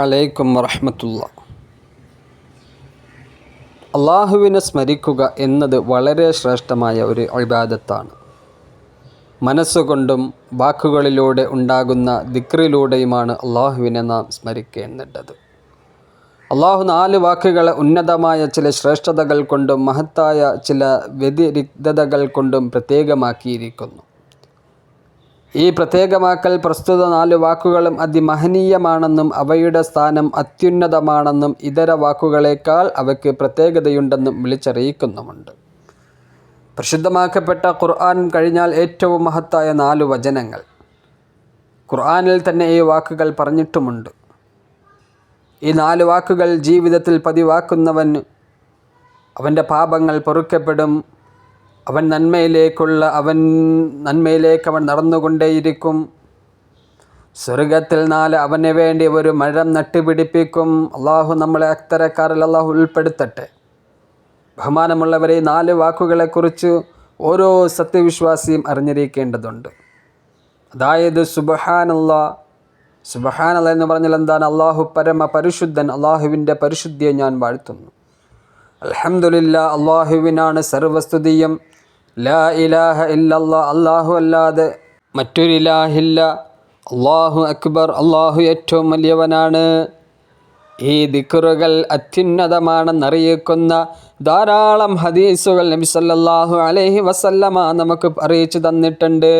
അലൈക്കും വറഹമത്തുള്ള. അള്ളാഹുവിനെ സ്മരിക്കുക എന്നത് വളരെ ശ്രേഷ്ഠമായ ഒരു ഇബാദത്താണ്. മനസ്സുകൊണ്ടും വാക്കുകളിലൂടെ ഉണ്ടാകുന്ന ദിക്റിലൂടെയുമാണ് അള്ളാഹുവിനെ നാം സ്മരിക്കേണ്ടത്. അള്ളാഹു നാല് വാക്കുകളെ ഉന്നതമായ ചില ശ്രേഷ്ഠതകൾ കൊണ്ടും മഹത്തായ ചില വ്യതിരിക്തതകൾ കൊണ്ടും പ്രത്യേകമാക്കിയിരിക്കുന്നു. ഈ പ്രത്യേകമാക്കൽ പ്രസ്തുത നാല് വാക്കുകളും അതിമഹനീയമാണെന്നും അവയുടെ സ്ഥാനം അത്യുന്നതമാണെന്നും ഇതര വാക്കുകളേക്കാൾ അവയ്ക്ക് പ്രത്യേകതയുണ്ടെന്നും വിളിച്ചറിയിക്കുന്നുമുണ്ട്. പ്രസിദ്ധമാക്കപ്പെട്ട ഖുർആൻ കഴിഞ്ഞാൽ ഏറ്റവും മഹത്തായ നാല് വചനങ്ങൾ. ഖുർആനിൽ തന്നെ ഈ വാക്കുകൾ പറഞ്ഞിട്ടുമുണ്ട്. ഈ നാല് വാക്കുകൾ ജീവിതത്തിൽ പതിവാക്കുന്നവൻ അവന്റെ പാപങ്ങൾ പൊറുക്കപ്പെടും. അവൻ നന്മയിലേക്കുള്ള അവൻ നന്മയിലേക്ക് അവൻ നടന്നുകൊണ്ടേയിരിക്കും. സ്വർഗത്തിൽ നാല് അവന് വേണ്ടി ഒരു മഴം നട്ടുപിടിപ്പിക്കും. അള്ളാഹു നമ്മളെ അക്തരക്കാരിൽ അള്ളാഹു ഉൾപ്പെടുത്തട്ടെ. ബഹുമാനമുള്ളവരെ നാല് വാക്കുകളെക്കുറിച്ച് ഓരോ സത്യവിശ്വാസിയും അറിഞ്ഞിരിക്കേണ്ടതുണ്ട്. അതായത് സുബഹാനല്ല. സുബഹാനല്ല എന്ന് പറഞ്ഞാൽ എന്താണ്? അള്ളാഹു പരമ പരിശുദ്ധൻ അള്ളാഹുവിന്റെ പരിശുദ്ധിയെ ഞാൻ വാഴ്ത്തുന്നു. അൽഹംദുലില്ല അള്ളാഹുവിനാണ് സർവസ്തുതിയും. ലാ ഇലാഹ ഇല്ലല്ലാ അള്ളാഹു അല്ലാതെ മറ്റൊരു ഇലാഹില്ല. അള്ളാഹു അക്ബർ അള്ളാഹു ഏറ്റവും വലിയവനാണ്. ഈ ദിക്കറുകൾ അത്യുന്നതമാണെന്നറിയിക്കുന്ന ധാരാളം ഹദീസുകൾ നബി സല്ലല്ലാഹു അലൈഹി വസല്ലമ നമുക്ക് അറിയിച്ചു തന്നിട്ടുണ്ട്.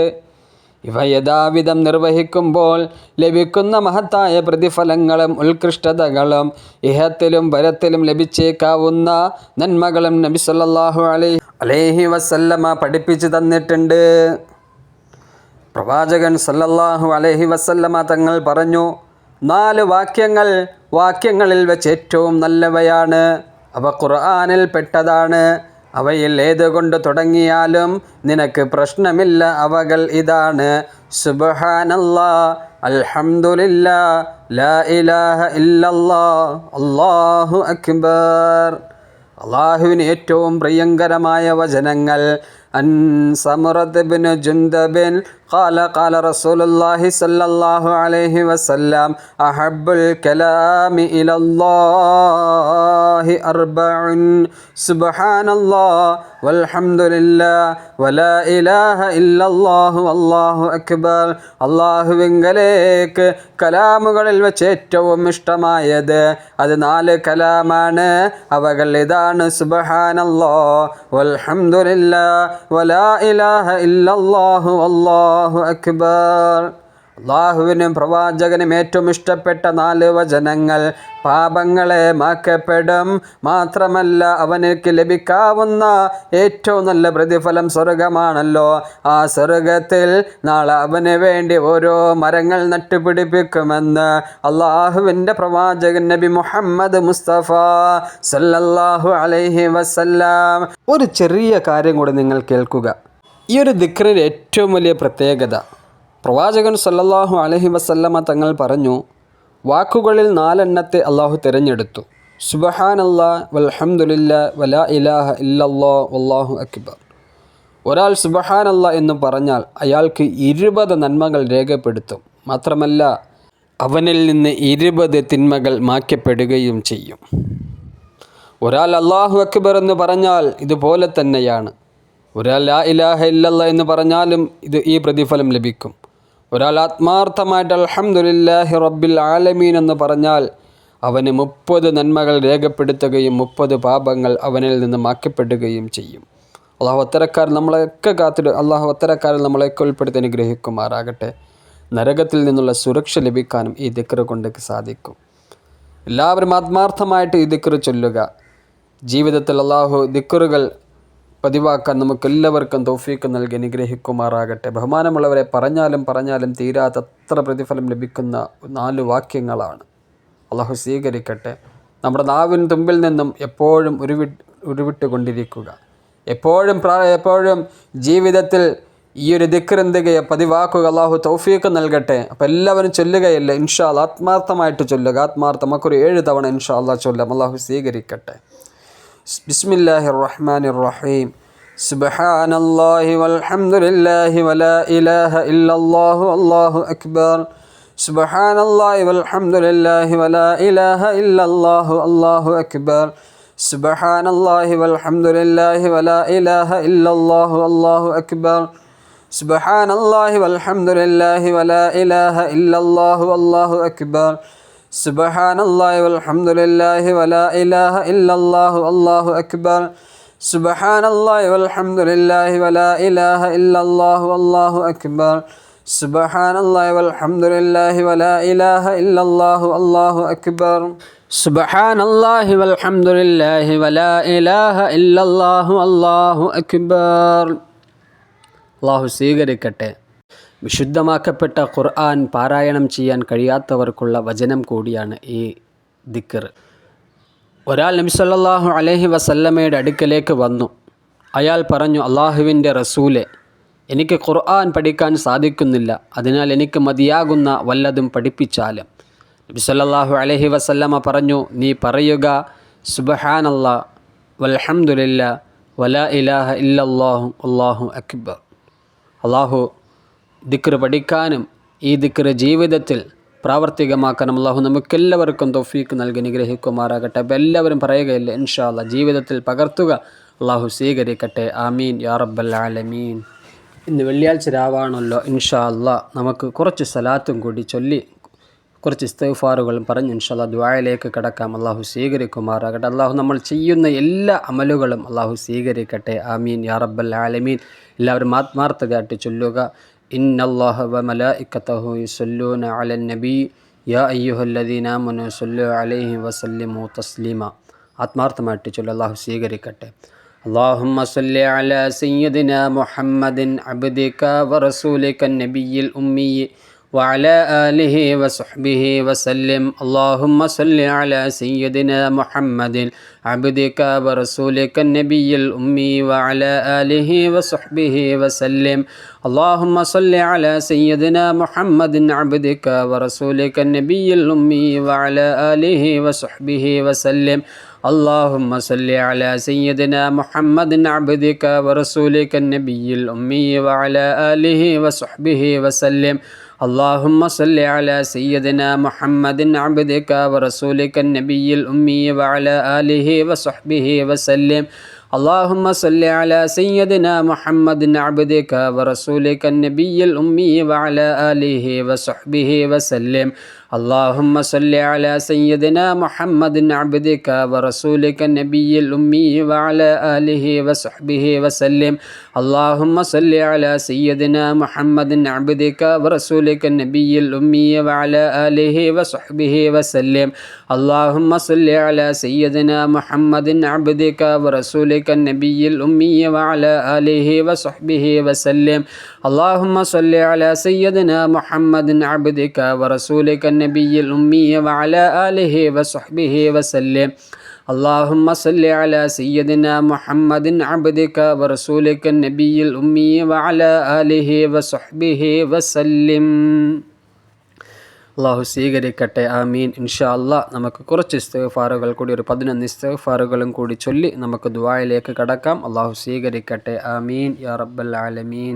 ഇവ യഥാവിധം നിർവഹിക്കുമ്പോൾ ലഭിക്കുന്ന മഹത്തായ പ്രതിഫലങ്ങളും ഉത്കൃഷ്ടതകളും ഇഹത്തിലും വരത്തിലും ലഭിച്ചേക്കാവുന്ന നന്മകളും നബി സല്ലാഹു അലൈഹി അലൈഹി വസല്ലമ പഠിപ്പിച്ചു തന്നിട്ടുണ്ട്. പ്രവാചകൻ സല്ലല്ലാഹു അലൈഹി വസല്ലമ തങ്ങൾ പറഞ്ഞു നാല് വാക്യങ്ങൾ വാക്യങ്ങളിൽ വെച്ച് ഏറ്റവും നല്ലവയാണ്. അവ ഖുർആാനിൽ പെട്ടതാണ്. അവയിൽ ഏതുകൊണ്ട് തുടങ്ങിയാലും നിനക്ക് പ്രശ്നമില്ല അവകൾ ഇതാണ്. സുബഹാനല്ലാ അൽഹംദുലില്ലാ ലാ ഇലാഹ അക്ബർ. അള്ളാഹുവിന് ഏറ്റവും പ്രിയങ്കരമായ വചനങ്ങൾ അൻ സമറത്ത് ബിൻ ജുന്ദബിൻ قال قال رسول الله صلى الله عليه وسلم أحب الكلام إلى الله أربع سبحان الله والحمد لله ولا إله إلا الله والله أكبر അള്ളാഹുവിങ്കലേക്ക് കലാമുകളിൽ വെച്ച് ഏറ്റവും ഇഷ്ടമായത് അത് നാല് കലാമാണ് അവകൾ ഇതാണ് സുബഹാനല്ലോ വൽഹംദുലില്ലാ വലാ ഇലാഹ ഇല്ലല്ലാഹു അല്ലാഹു അക്ബർ. അള്ളാഹുവിനും പ്രവാചകനും ഏറ്റവും ഇഷ്ടപ്പെട്ട നാല് വചനങ്ങൾ പാപങ്ങളെ മാക്കപ്പെടും. മാത്രമല്ല അവനക്ക് ലഭിക്കാവുന്ന ഏറ്റവും നല്ല പ്രതിഫലം സ്വർഗമാണല്ലോ ആ സ്വർഗത്തിൽ നാളെ അവന് വേണ്ടി ഓരോ മരങ്ങൾ നട്ടുപിടിപ്പിക്കുമെന്ന് അള്ളാഹുവിന്റെ പ്രവാചകൻ നബി മുഹമ്മദ് മുസ്തഫ സല്ലല്ലാഹു അലൈഹി വസല്ലാം. ഒരു ചെറിയ കാര്യം കൂടി നിങ്ങൾ കേൾക്കുക. ഈ ഒരു ദിക്റിന്റെ ഏറ്റവും വലിയ പ്രത്യേകത. പ്രവാചകൻ സല്ലല്ലാഹു അലഹി വസല്ലമ തങ്ങൾ പറഞ്ഞു വാക്കുകളിൽ നാലെണ്ണത്തെ അള്ളാഹു തിരഞ്ഞെടുത്തു. സുബഹാനല്ലാ വൽഹംദുലില്ല വലാ ഇലാഹ ഇല്ലല്ലോ വല്ലാഹു അക്ബർ. ഒരാൾ സുബഹാനല്ല എന്ന് പറഞ്ഞാൽ അയാൾക്ക് ഇരുപത് നന്മകൾ രേഖപ്പെടുത്തും. മാത്രമല്ല അവനിൽ നിന്ന് ഇരുപത് തിന്മകൾ മാറ്റപ്പെടുകയും ചെയ്യും. ഒരാൾ അള്ളാഹു അക്ബർ എന്ന് പറഞ്ഞാൽ ഇതുപോലെ തന്നെയാണ്. ഒരാൾ ലാ ഇലാഹ ഇല്ലല്ല എന്ന് പറഞ്ഞാലും ഇത് ഈ പ്രതിഫലം ലഭിക്കും. ഒരാൾ ആത്മാർത്ഥമായിട്ട് അൽഹംദുലില്ലാഹി റബ്ബിൽ ആലമീൻ എന്ന് പറഞ്ഞാൽ അവന് മുപ്പത് നന്മകൾ രേഖപ്പെടുത്തുകയും മുപ്പത് പാപങ്ങൾ അവനിൽ നിന്ന് മാക്കപ്പെടുകയും ചെയ്യും. അള്ളാഹു അത്തരക്കാർ നമ്മളെയൊക്കെ കാത്തിട്ട് അള്ളാഹു അത്തരക്കാരിൽ നമ്മളെയൊക്കെ ഉൾപ്പെടുത്തി അനുഗ്രഹിക്കുമാറാകട്ടെ. നരകത്തിൽ നിന്നുള്ള സുരക്ഷ ലഭിക്കാനും ഈ ദിക്കറ് കൊണ്ട് സാധിക്കും. എല്ലാവരും ആത്മാർത്ഥമായിട്ട് ഈ ദിക്കറ് ചൊല്ലുക. ജീവിതത്തിൽ അള്ളാഹു ദിക്റുകൾ പതിവാക്കാൻ നമുക്ക് എല്ലാവർക്കും തൗഫീക്ക് നൽകി അനുഗ്രഹിക്കുമാറാകട്ടെ. ബഹുമാനമുള്ളവരെ പറഞ്ഞാലും പറഞ്ഞാലും തീരാത്തത്ര പ്രതിഫലം ലഭിക്കുന്ന നാല് വാക്യങ്ങളാണ്. അള്ളാഹു സ്വീകരിക്കട്ടെ. നമ്മുടെ നാവിൻ തുമ്പിൽ നിന്നും എപ്പോഴും ഉരുവി ഉരുവിട്ടുകൊണ്ടിരിക്കുക. എപ്പോഴും എപ്പോഴും ജീവിതത്തിൽ ഈ ഒരു ദിക്റെന്തുകയെ പതിവാക്കുക അള്ളാഹു തൗഫീക്ക് നൽകട്ടെ. അപ്പോൾ എല്ലാവരും ചൊല്ലുകയല്ല? ഇൻഷാ അല്ലാ ആത്മാർത്ഥമായിട്ട് ചൊല്ലുക. ആത്മാർത്ഥം നമുക്കൊരു ഏഴ് തവണ ഇൻഷാ അള്ളാഹ് ചൊല്ലാം. അള്ളാഹു സ്വീകരിക്കട്ടെ. بسم الله الرحمن الرحيم سبحان الله والحمد لله ولا إله إلا الله والله أكبر سبحان الله والحمد لله ولا إله إلا الله الله أكبر سبحان الله والحمد لله ولا إله إلا الله الله أكبر سبحان الله والحمد لله ولا إله إلا الله والله أكبر سبحان الله والحمد لله ولا إله إلا الله الله أكبر سبحان الله والحمد لله ولا إله إلا الله والله أكبر سبحان الله والحمد لله ولا إله إلا الله الله أكبر سبحان الله والحمد لله ولا إله إلا الله الله أكبر الله سيغري كتئ വിശുദ്ധമാക്കപ്പെട്ട ഖുർആൻ പാരായണം ചെയ്യാൻ കഴിയാത്തവർക്കുള്ള വചനം കൂടിയാണ് ഈ ദിക്കർ ഒരാൾ നബി അലൈഹി വസല്ലമയുടെ അടുക്കലേക്ക് വന്നു. അയാൾ പറഞ്ഞു അള്ളാഹുവിന്റെ റസൂലെ എനിക്ക് ഖുർആൻ പഠിക്കാൻ സാധിക്കുന്നില്ല. അതിനാൽ എനിക്ക് മതിയാകുന്ന വല്ലതും പഠിപ്പിച്ചാലും. നബി അലൈഹി വസല്ലമ പറഞ്ഞു നീ പറയുക സുബഹാനല്ലാ വൽഹമുല്ല വലാ ഇലാഹ ഇല്ലാഹു അള്ളാഹു അക്ബർ. അള്ളാഹു ദിക്ർ പഠിക്കാനും ഈ ദിക്ർ ജീവിതത്തിൽ പ്രാവർത്തികമാക്കാനും അള്ളാഹു നമുക്കെല്ലാവർക്കും തൊഫീക്ക് നൽകി നിഗ്രഹിക്കുമാറാകട്ടെ അപ്പോൾ എല്ലാവരും പറയുകയില്ല ഇൻഷാല്ല ജീവിതത്തിൽ പകർത്തുക. അള്ളാഹു സ്വീകരിക്കട്ടെ. ആമീൻ. യാ റബ്ബൽ ആലമീൻ. ഇന്ന് വെള്ളിയാഴ്ച രാവാണല്ലോ. ഇൻഷാ അല്ലാ നമുക്ക് കുറച്ച് സലാത്തും കൂടി ചൊല്ലി കുറച്ച് ഇസ്തഫാറുകളും പറഞ്ഞ് ഇൻഷാല്ല ദ്വായയിലേക്ക് കിടക്കാം. അള്ളാഹു സ്വീകരിക്കുമാറാകട്ടെ. അള്ളാഹു നമ്മൾ ചെയ്യുന്ന എല്ലാ അമലുകളും അള്ളാഹു സ്വീകരിക്കട്ടെ. ആമീൻ. യാ റബ്ബൽ ആലമീൻ. എല്ലാവരും ആത്മാർത്ഥതയായിട്ട് ചൊല്ലുക. إن الله وملائكته يصلون على النبي يا أيها الذين آمنوا صلوا عليه وسلموا تسليما ആത്മാർത്ഥമായിട്ട് ചൊല്ലി അള്ളാഹു സ്വീകരിക്കട്ടെ اللهم صل على سيدنا محمد عبدك ورسولك النبي الأمي وعلى آله وصحبه وسلم اللهم صل على سيدنا محمد عبدك ورسولك النبي الأمي وعلى آله وصحبه وسلم اللهم صل على سيدنا محمد عبدك ورسولك النبي الأمي وعلى آله وصحبه وسلم اللهم صل على سيدنا محمد عبدك ورسولك النبي الأمي وعلى آله وصحبه وسلم اللهم صل على سيدنا محمد عبدك ورسولك النبي الأمي وعلى آله وصحبه وسلم اللهم صل على سيدنا محمد عبدك ورسولك النبي الأمي وعلى آله وصحبه وسلم اللهم صل على سيدنا محمد عبدك ورسولك النبي الأمي وعلى آله وصحبه وسلم اللهم صل على سيدنا محمد عبدك ورسولك النبي الأمي وعلى آله وصحبه وسلم اللهم صل على سيدنا محمد عبدك ورسولك النبي الأمي وعلى آله وصحبه وسلم اللهم صل على سيدنا محمد عبدك ورسولك النبي الأمي وعلى آله وصحبه وسلم اللهم صل على سيدنا محمد عبدك ورسولك النبي الأمي وعلى آله وصحبه وسلم അള്ളാഹു സ്വീകരിക്കട്ടെ ആമീൻ ഇൻഷാ അല്ലാ നമുക്ക് കുറച്ച് ഇസ്തഫാറുകൾ കൂടി ഒരു പതിനൊന്ന് ഇസ്തഫാറുകളും കൂടി ചൊല്ലി നമുക്ക് ദുബായിലേക്ക് കടക്കാം അള്ളാഹു സ്വീകരിക്കട്ടെ ആമീൻ യാ റബ്ബൽ ആലമീൻ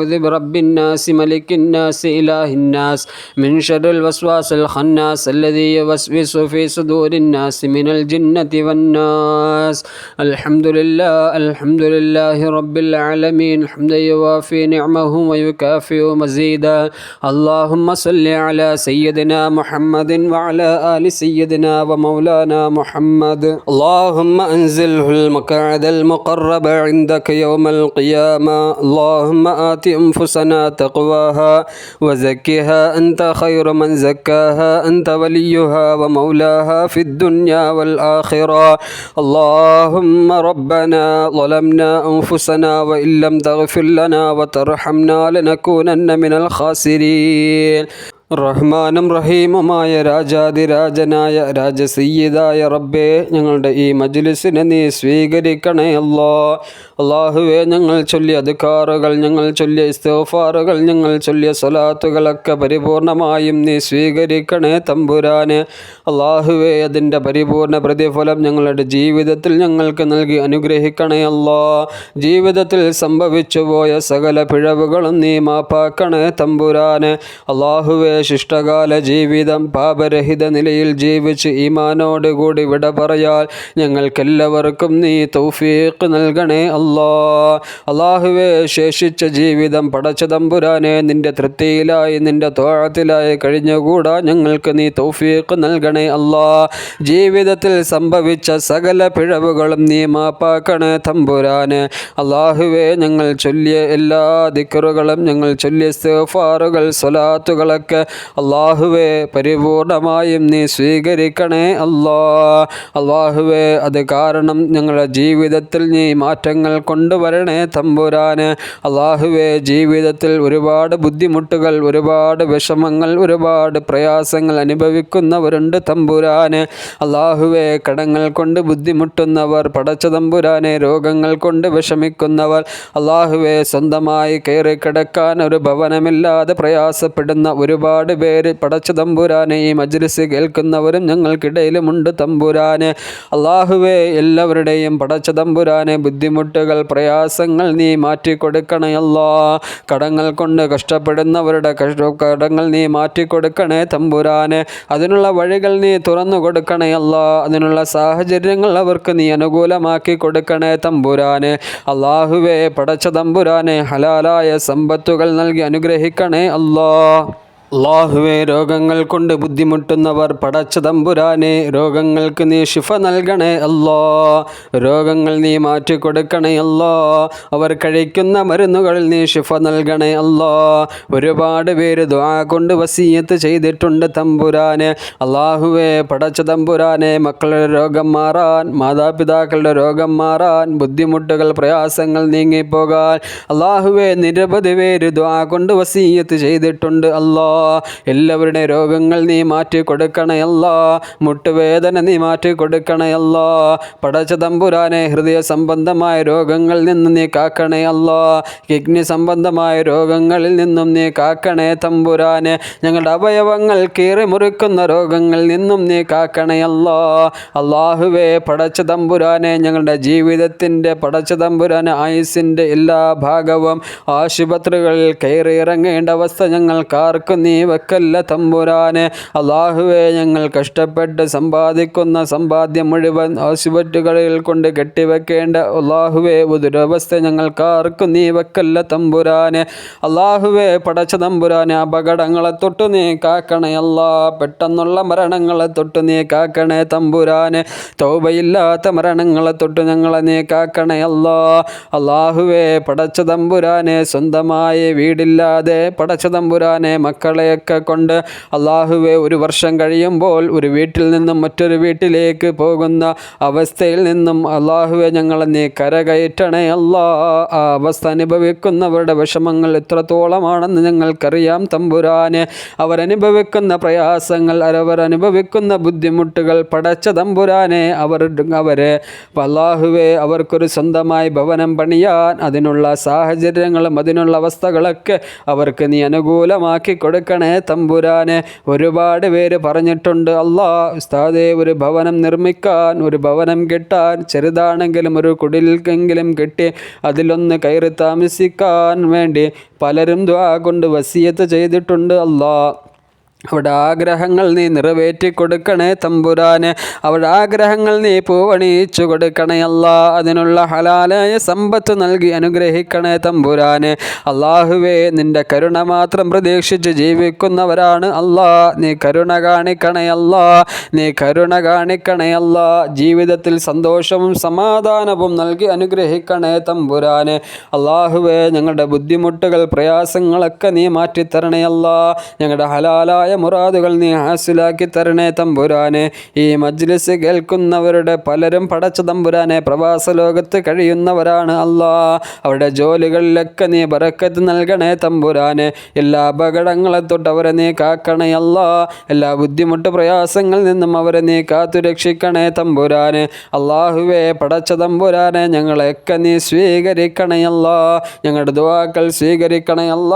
برب الناس ملك الناس إله الناس من شر الوسواس الخناس الذي يوسوس في صدور الناس من الجنة والناس. الحمد لله الحمد لله رب العالمين. حمدا يوافي نعمه ويكافئ مزيدا. اللهم صل على سيدنا محمد وعلى آل سيدنا ومولانا محمد. اللهم أنزله المقعد المقرب عندك يوم القيامة. اللهم آت أنفسنا تقواها وزكها أنت خير من زكاها أنت وليها ومولاها في الدنيا والآخرة. اللهم ربنا ظلمنا أنفسنا وإن لم تغفر لنا وترحمنا لنكونن من الخاسرين. റഹ്മാനും റഹീമുമായ രാജാതിരാജനായ രാജസീയതായ റബ്ബേ ഞങ്ങളുടെ ഈ മജ്ലിസിനെ നീ സ്വീകരിക്കണേ അല്ലോ. അള്ളാഹുവെ ഞങ്ങൾ ചൊല്ലിയ അധികാറുകൾ ഞങ്ങൾ ചൊല്ലിയ ഇസ്തോഫാറുകൾ ഞങ്ങൾ ചൊല്ലിയ സ്വലാത്തുകളൊക്കെ പരിപൂർണമായും നീ സ്വീകരിക്കണേ തമ്പുരാന്. അള്ളാഹുവെ അതിന്റെ പരിപൂർണ പ്രതിഫലം ഞങ്ങളുടെ ജീവിതത്തിൽ ഞങ്ങൾക്ക് നൽകി അനുഗ്രഹിക്കണേ അല്ലോ. ജീവിതത്തിൽ സംഭവിച്ചു പോയ സകല പിഴവുകളും നീ മാപ്പാക്കണേ തമ്പുരാന്. അള്ളാഹുവെ ശിഷ്ടകാല ജീവിതം പാപരഹിത നിലയിൽ ജീവിച്ച് ഈമാനോടുകൂടി വിട പറയാൽ ഞങ്ങൾക്കെല്ലാവർക്കും നീ തൗഫീഖ് നൽകണേ അല്ലാ. അള്ളാഹുവെ ശേഷിച്ച ജീവിതം പടച്ച തമ്പുരാനെ നിന്റെ തൃപ്തിയിലായി നിന്റെ തോഴത്തിലായി കഴിഞ്ഞുകൂടാ. ഞങ്ങൾക്ക് നീ തൗഫീഖ് നൽകണേ അല്ലാ. ജീവിതത്തിൽ സംഭവിച്ച സകല പിഴവുകളും നീ മാപ്പാക്കണേ തമ്പുരാന്. അള്ളാഹുവെ ഞങ്ങൾ ചൊല്ലിയ എല്ലാ ദിക്കറുകളും ഞങ്ങൾ ചൊല്ലിയ ഇസ്തിഗ്ഫാറുകൾ സ്വലാത്തുകളൊക്കെ അള്ളാഹുവെ പരിപൂർണമായും നീ സ്വീകരിക്കണേ അല്ലാ. അള്ളാഹുവെ അത് കാരണം ഞങ്ങളുടെ ജീവിതത്തിൽ നീ മാറ്റങ്ങൾ കൊണ്ടുവരണേ തമ്പുരാന്. അള്ളാഹുവെ ജീവിതത്തിൽ ഒരുപാട് ബുദ്ധിമുട്ടുകൾ ഒരുപാട് വിഷമങ്ങൾ ഒരുപാട് പ്രയാസങ്ങൾ അനുഭവിക്കുന്നവരുണ്ട് തമ്പുരാന്. അള്ളാഹുവെ കടങ്ങൾ കൊണ്ട് ബുദ്ധിമുട്ടുന്നവർ പടച്ച തമ്പുരാനെ രോഗങ്ങൾ കൊണ്ട് വിഷമിക്കുന്നവർ അള്ളാഹുവെ സ്വന്തമായി കയറി കിടക്കാൻ ഒരു ഭവനമില്ലാതെ പ്രയാസപ്പെടുന്ന ഒരുപാട് പേര് പടച്ച തമ്പുരാനെ ഈ മജ്ലിസ് കേൾക്കുന്നവരും ഞങ്ങൾക്കിടയിലുമുണ്ട് തമ്പുരാനെ. അള്ളാഹുവേ എല്ലാവരുടെയും പടച്ച തമ്പുരാനെ ബുദ്ധിമുട്ടുകൾ പ്രയാസങ്ങൾ നീ മാറ്റിക്കൊടുക്കണയല്ലോ കടങ്ങൾ കൊണ്ട് കഷ്ടപ്പെടുന്നവരുടെ കഷ്ട കടങ്ങൾ നീ മാറ്റിക്കൊടുക്കണേ തമ്പുരാനെ. അതിനുള്ള വഴികൾ നീ തുറന്നു കൊടുക്കണയല്ലോ അതിനുള്ള സാഹചര്യങ്ങൾ അവർക്ക് നീ അനുകൂലമാക്കി കൊടുക്കണേ തമ്പുരാനെ. അള്ളാഹുവേ പടച്ച തമ്പുരാനെ ഹലാലായ സമ്പത്തുകൾ നൽകി അനുഗ്രഹിക്കണേ അല്ലോ. അള്ളാഹുവെ രോഗങ്ങൾ കൊണ്ട് ബുദ്ധിമുട്ടുന്നവർ പടച്ച തമ്പുരാനെ രോഗങ്ങൾക്ക് നീ ശിഫ നൽകണേ അല്ലോ. രോഗങ്ങൾ നീ മാറ്റിക്കൊടുക്കണേ അല്ലോ. അവർ കഴിക്കുന്ന മരുന്നുകൾ നീ ഷിഫ നൽകണേ അല്ലോ. ഒരുപാട് പേര് ദ്വാ കൊണ്ട് വസീയത്ത് ചെയ്തിട്ടുണ്ട് തമ്പുരാന്. അള്ളാഹുവെ പടച്ച തമ്പുരാനെ മക്കളുടെ രോഗം മാറാൻ മാതാപിതാക്കളുടെ രോഗം മാറാൻ ബുദ്ധിമുട്ടുകൾ പ്രയാസങ്ങൾ നീങ്ങിപ്പോകാൻ. അള്ളാഹുവെ നിരവധി പേര് ദ്വാ കൊണ്ട് വസീയത്ത് ചെയ്തിട്ടുണ്ട് അല്ലോ. എല്ലാവരുടെ രോഗങ്ങൾ നീ മാറ്റി കൊടുക്കണയല്ല മുട്ടുവേദന നീ മാറ്റി കൊടുക്കണയല്ല പടച്ച തമ്പുരാനെ ഹൃദയ സംബന്ധമായ രോഗങ്ങളിൽ നിന്നും നീ കാക്കണയല്ല കിഡ്നി സംബന്ധമായ രോഗങ്ങളിൽ നിന്നും നീ കാക്കണേ തമ്പുരാനെ. ഞങ്ങളുടെ അവയവങ്ങൾ കീറി മുറിക്കുന്ന രോഗങ്ങളിൽ നിന്നും നീ കാക്കണയല്ല അള്ളാഹുവേ പടച്ച തമ്പുരാനെ ഞങ്ങളുടെ ജീവിതത്തിന്റെ പടച്ച തമ്പുരാനെ ആയുസിന്റെ എല്ലാ ഭാഗവും ആശുപത്രികളിൽ കയറി ഇറങ്ങേണ്ട അവസ്ഥ ഞങ്ങൾക്കാർക്കും നീ വെക്കല്ല തമ്പുരാന്. അള്ളാഹുവെ ഞങ്ങൾ കഷ്ടപ്പെട്ട് സമ്പാദിക്കുന്ന സമ്പാദ്യം മുഴുവൻ ആശുപത്രികളിൽ കൊണ്ട് കെട്ടിവെക്കേണ്ട അള്ളാഹുവെ ദുരവസ്ഥ ഞങ്ങൾക്കാർക്കും നീ വെക്കല്ല തമ്പുരാന്. അള്ളാഹുവെ പടച്ച തമ്പുരാന് അപകടങ്ങളെ തൊട്ടു നീ കാക്കണേ അല്ലാ. പെട്ടെന്നുള്ള മരണങ്ങളെ തൊട്ടു നീ കാക്കണേ തമ്പുരാന്. തൗബയില്ലാത്ത മരണങ്ങളെ തൊട്ട് ഞങ്ങളെ നീ കാക്കണേ അല്ലാ. അള്ളാഹുവെ പടച്ച തമ്പുരാനെ സ്വന്തമായി വീടില്ലാതെ പടച്ച തമ്പുരാനെ മക്കളെയൊക്കെ കൊണ്ട് അള്ളാഹുവെ ഒരു വർഷം കഴിയുമ്പോൾ ഒരു വീട്ടിൽ നിന്നും മറ്റൊരു വീട്ടിലേക്ക് പോകുന്ന അവസ്ഥയിൽ നിന്നും അള്ളാഹുവെ ഞങ്ങളെ നീ കരകയറ്റണേ അല്ലാ. ആ അവസ്ഥ അനുഭവിക്കുന്നവരുടെ വിഷമങ്ങൾ എത്രത്തോളമാണെന്ന് ഞങ്ങൾക്കറിയാം തമ്പുരാന്. അവരനുഭവിക്കുന്ന പ്രയാസങ്ങൾ അവരനുഭവിക്കുന്ന ബുദ്ധിമുട്ടുകൾ പടച്ച തമ്പുരാനെ അവർ അവരെ അള്ളാഹുവെ അവർക്കൊരു സ്വന്തമായി ഭവനം പണിയാൻ അതിനുള്ള സാഹചര്യങ്ങളും അതിനുള്ള അവസ്ഥകളൊക്കെ അവർക്ക് നീ അനുകൂലമാക്കി കൊടുക്കണം. കൊടുക്കണേ തമ്പുരാനെ. ഒരുപാട് പേര് പറഞ്ഞിട്ടുണ്ട് അല്ലാ ഉസ്താദെ ഒരു ഭവനം നിർമ്മിക്കാൻ ഒരു ഭവനം കെട്ടാൻ ചെറുതാണെങ്കിലും ഒരു കുടിലെങ്കിലും കെട്ടി അതിലൊന്ന് കയറി താമസിക്കാൻ വേണ്ടി പലരും ദ്വാ കൊണ്ട് വസീയത്ത് ചെയ്തിട്ടുണ്ട് അല്ലാ. അവിടെ ആഗ്രഹങ്ങൾ നീ നിറവേറ്റി കൊടുക്കണേ തമ്പുരാന്. അവിടെ ആഗ്രഹങ്ങൾ നീ പൂവണിയിച്ചു കൊടുക്കണേ അല്ല. അതിനുള്ള ഹലാലായ സമ്പത്ത് നൽകി അനുഗ്രഹിക്കണേ തമ്പുരാന്. അള്ളാഹുവേ നിന്റെ കരുണ മാത്രം പ്രതീക്ഷിച്ച് ജീവിക്കുന്നവരാണ് അല്ലാ. നീ കരുണ കാണിക്കണേ നീ കരുണ കാണിക്കണേ ജീവിതത്തിൽ സന്തോഷവും സമാധാനവും നൽകി അനുഗ്രഹിക്കണേ തമ്പുരാന്. അള്ളാഹുവേ ഞങ്ങളുടെ ബുദ്ധിമുട്ടുകൾ പ്രയാസങ്ങളൊക്കെ നീ മാറ്റിത്തരണേ അല്ല. ഞങ്ങളുടെ ഹലാലായ മുറാദുകൾ നീ ഹാസിലാക്കി തരണേ തമ്പുരാനെ. ഈ മജ്ലിസ് കേൾക്കുന്നവരുടെ പലരും പടച്ച തമ്പുരാനെ പ്രവാസ ലോകത്ത് കഴിയുന്നവരാണ് അല്ലാ. അവരുടെ ജോലികളിലൊക്കെ നീ ബറക്കത്ത് നൽകണേ തമ്പുരാനെ. എല്ലാ അപകടങ്ങളെ തൊട്ട് അവരെ നീ കാക്കണേ അല്ലാ. എല്ലാ ബുദ്ധിമുട്ട് പ്രയാസങ്ങളിൽ നിന്നും അവരെ നീ കാത്തു രക്ഷിക്കണേ തമ്പുരാനെ. അള്ളാഹുവേ പടച്ച തമ്പുരാനെ ഞങ്ങളെയൊക്കെ നീ സ്വീകരിക്കണയല്ല ഞങ്ങളുടെ ദുവാക്കൾ സ്വീകരിക്കണയല്ല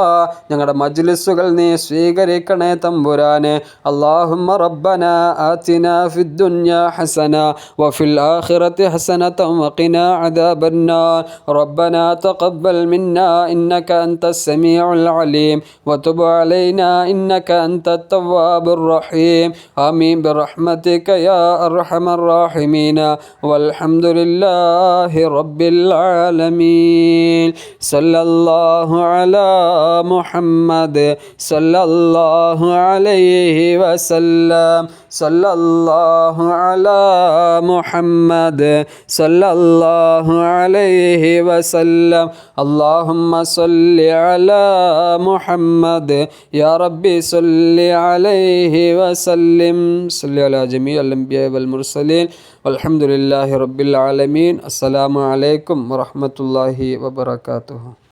ഞങ്ങളുടെ മജ്ലിസുകൾ നീ സ്വീകരിക്കണേ തമ്പുരാനെ اللهم ربنا آتنا في الدنيا حسنة وفي الآخرة حسنة وقنا عذاب النار ربنا تقبل منا إنك أنت السميع العليم وتب علينا إنك أنت التواب الرحيم آمين برحمتك يا أرحم الراحمين والحمد لله رب العالمين صلى الله على محمد صلى الله عليه وسلم صلى الله على محمد صلى الله عليه وسلم اللهم صل على محمد يا ربي صل عليه وسلم صل على جميع الأنبياء والمرسلين والحمد لله رب العالمين السلام عليكم ورحمة الله وبركاته